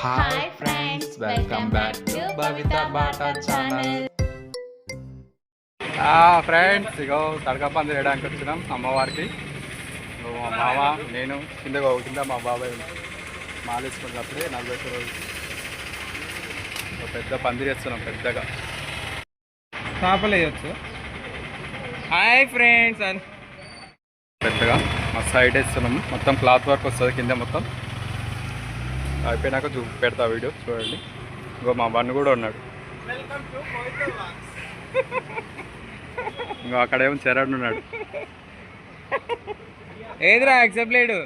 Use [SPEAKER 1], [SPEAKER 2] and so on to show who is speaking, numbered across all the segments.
[SPEAKER 1] Hi friends welcome back to Bavitha Bata channel
[SPEAKER 2] friends ఇగో తడక పంది వేయడానికి వచ్చినాం అమ్మవారికి. ఇగో మా మామ నేను కింద కింద మా బాబాయ్ మాలేసుకున్నప్పుడే నలభై రోజు పెద్ద పందిరి వేస్తున్నాం పెద్దగా.
[SPEAKER 3] చేపలేయచ్చు హాయ్ ఫ్రెండ్స్ అని.
[SPEAKER 2] పెద్దగా. మా సైడ్ వేస్తున్నాము మొత్తం క్లాత్ వర్క్ వస్తుంది కింద మొత్తం. అయిపోయినాక చూ పెడతా వీడియో చూడండి. ఇంకో మా బండి కూడా ఉన్నాడు. ఇంకో అక్కడేమో చరణ్ ఉన్నాడు.
[SPEAKER 3] ఏదిరా యాక్సెప్ట్ లేడు?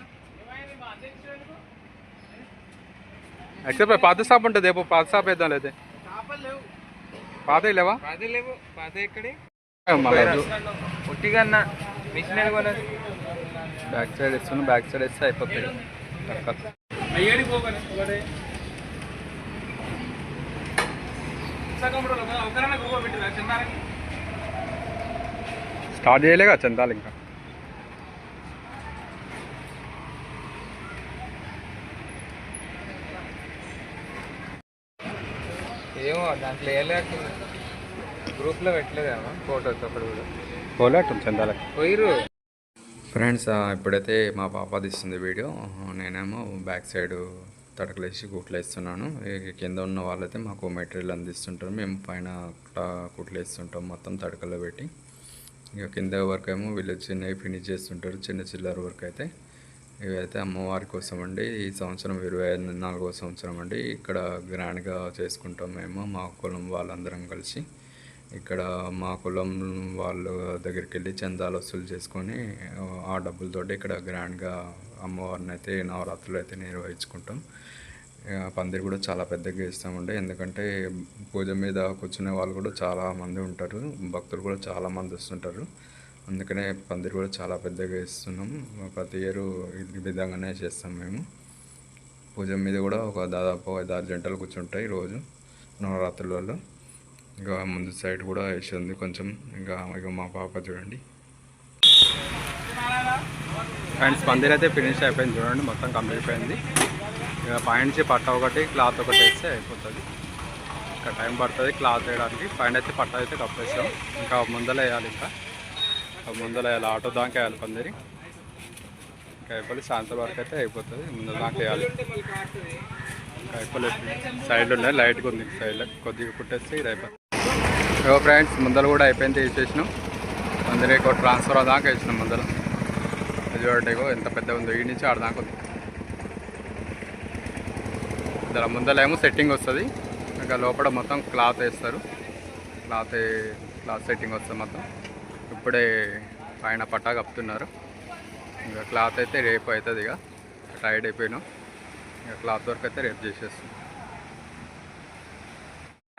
[SPEAKER 2] యాక్చువల్ పాత షాప్ ఉంటుంది. రేపు పాత షాప్ వేద్దాం అయితే పాత లేవా.
[SPEAKER 3] పాత ఎక్కడి? ఒట్టిగా
[SPEAKER 2] బ్యాక్ సైడ్ ఇస్తున్నాం బ్యాక్ సైడ్ వేస్తే అయిపోతుంది
[SPEAKER 3] పోగలే ఒకటే.
[SPEAKER 2] స్టార్ట్ చేయలేగా చందాలు ఇంకా?
[SPEAKER 3] ఏమో దాంట్లో వేయలేక గ్రూప్లో పెట్టలేదేమో ఫోటోస్ అప్పుడు కూడా.
[SPEAKER 2] పోలే అట్టు చందాలకి.
[SPEAKER 3] పోయిరు
[SPEAKER 2] ఫ్రెండ్స్ ఇప్పుడైతే మా పాప తీస్తుంది వీడియో. నేనేమో బ్యాక్ సైడ్ తడకలేసి కుట్లేస్తున్నాను కింద ఉన్న వాళ్ళైతే మాకు మెటీరియల్ అందిస్తుంటారు. మేము పైన కుట్లేస్తుంటాం మొత్తం తడకలో పెట్టి. ఇక కింద వరకు ఏమో వీళ్ళు చిన్నవి ఫినిష్ చేస్తుంటారు చిన్న చిల్లర వరకు అయితే. ఇవైతే అమ్మవారి కోసం అండి. ఈ సంవత్సరం ఇరవై నాలుగో సంవత్సరం అండి. ఇక్కడ గ్రాండ్గా చేసుకుంటాం మేము మా కులం వాళ్ళందరం కలిసి. ఇక్కడ మా కులం వాళ్ళ దగ్గరికి వెళ్ళి చందాలు వసూలు చేసుకొని ఆ డబ్బులతోటి ఇక్కడ గ్రాండ్గా అమ్మవారిని అయితే నవరాత్రులు అయితే నిర్వహించుకుంటాం పందిరి కూడా చాలా పెద్దగా ఇస్తామండి ఎందుకంటే పూజ మీద కూర్చునే వాళ్ళు కూడా చాలా మంది ఉంటారు. భక్తులు కూడా చాలా మంది వస్తుంటారు. అందుకనే పందిరి కూడా చాలా పెద్దగా ఇస్తున్నాం ప్రతి ఇయర్ ఈ విధంగానే చేస్తాం మేము. పూజ మీద కూడా ఒక దాదాపు ఐదు ఆరు గంటలు కూర్చుంటాయి రోజు నవరాత్రులలో. ఇంకా ముందు సైడ్ కూడా వేసి ఉంది కొంచెం. ఇంకా ఇక మా పాప చూడండి. ఫ్రెండ్స్ పందిరి అయితే ఫినిష్ అయిపోయింది చూడండి మొత్తం కంప్లీట్ అయిపోయింది. ఇక పైనుంచి పట్ట ఒకటి క్లాత్ ఒకటి వేస్తే అయిపోతుంది. ఇంకా టైం పడుతుంది క్లాత్ వేయడానికి. పైన అయితే పట్ట అయితే కప్పేసాం ఇంకా ముందర వేయాలి ఇంకా. ఆ ముందర వేయాలి. ఆటో దాకా వేయాలి పందిరి. ఇంకా అయిపోయి సాయంత్రం వరకు అయితే అయిపోతుంది. ముందల దాకా వేయాలి. ఇంకా అయిపోలేదు సైడ్లో ఉన్నాయి. లైట్గా ఉంది. సైడ్లో కొద్దిగా కుట్టేస్తే ఇది అయిపోతుంది. ఏవో ఫ్రెండ్స్ ముందర కూడా అయిపోయింది తీసేసినాం. ముందర ట్రాన్స్ఫర్ దాకా వేసినాం ముందర అది చూడండి ఎంత పెద్ద ఉందో ఈ నుంచి ఆడ దాకా ఉంది. దాని ముందలేమో సెట్టింగ్ వస్తుంది. ఇంకా లోపల మొత్తం క్లాత్ వేస్తారు. క్లాత్ క్లాత్ సెట్టింగ్ వస్తుంది మొత్తం. ఇప్పుడే పైన పట్టా కప్పుతున్నారు. ఇంకా క్లాత్ అయితే రేపు అవుతుంది ఇక టైడ్ అయిపోయినాం. ఇక క్లాత్ వర్క్ అయితే రేపు చేసేస్తాం.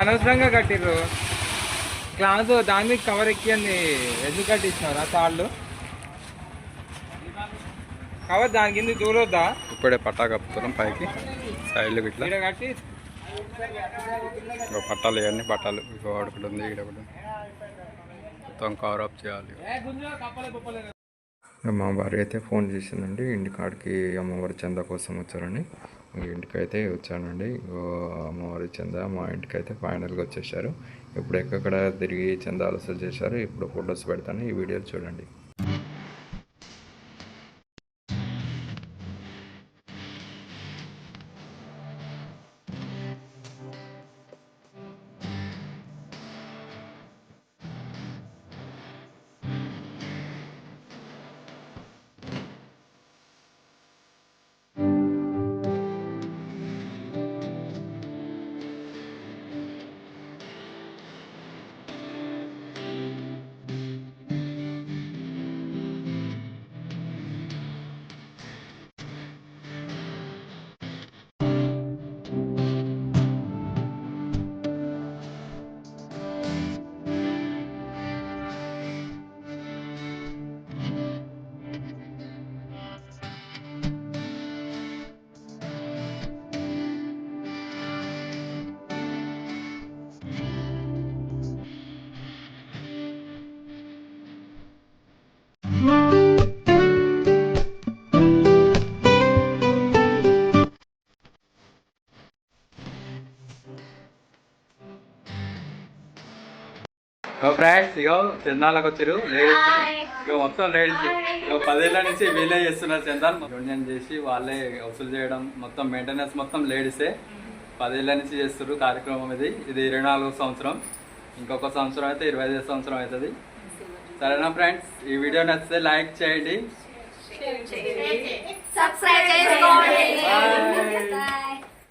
[SPEAKER 3] అనవసరంగా కట్టిర్రు. క్లాస్ దాని మీద కవర్ ఎక్కింది ఎందుకు కట్టించినారు ఆ తాళ్ళు? కవర్ దాని కింద దూరొద్దా?
[SPEAKER 2] ఇప్పుడే పట్టా కప్పుతున్నాం పైకి. సైడ్లు ఇట్లా
[SPEAKER 3] కట్టి.
[SPEAKER 2] ఇంకో పట్టాలు ఇవన్నీ పట్టాలు. ఇంకో ఒకటి ఉంది ఇక్కడ ఒకటి. మొత్తం కవర్ అప్ చేయాలి. మా భార్య అయితే ఫోన్ చేసిందండి. ఇంటికాడికి అమ్మవారి చందా కోసం వచ్చారని. ఇంటికి అయితే వచ్చానండి. అమ్మవారి చందా మా ఇంటికి అయితే ఫైనల్గా వచ్చేసారు ఇప్పుడు ఎక్కడ తిరిగి చంద అలసలు చేశారు ఇప్పుడు ఫొటోస్ పెడతాను. ఈ వీడియోలు చూడండి. ఓ ఫ్రెండ్స్ ఇగో తిరునాళ్ళకి వచ్చారు. లేడీస్ ఇగో మొత్తం లేడీస్ ఇగో పదేళ్ళ నుంచి వీళ్ళే చేస్తున్నారు చందాలు యూనియన్ చేసి వాళ్ళే వసూలు చేయడం మొత్తం మెయింటెనెన్స్ మొత్తం లేడీసే పదేళ్ళ నుంచి చేస్తున్నారు కార్యక్రమం ఇది. ఇది ఇరవై నాలుగో సంవత్సరం. ఇంకొక సంవత్సరం అయితే ఇరవై ఐదో సంవత్సరం అవుతుంది. సరేనా ఫ్రెండ్స్ ఈ వీడియో నచ్చితే లైక్ చేయండి.
[SPEAKER 4] సబ్స్క్రైబ్ చేసుకోండి.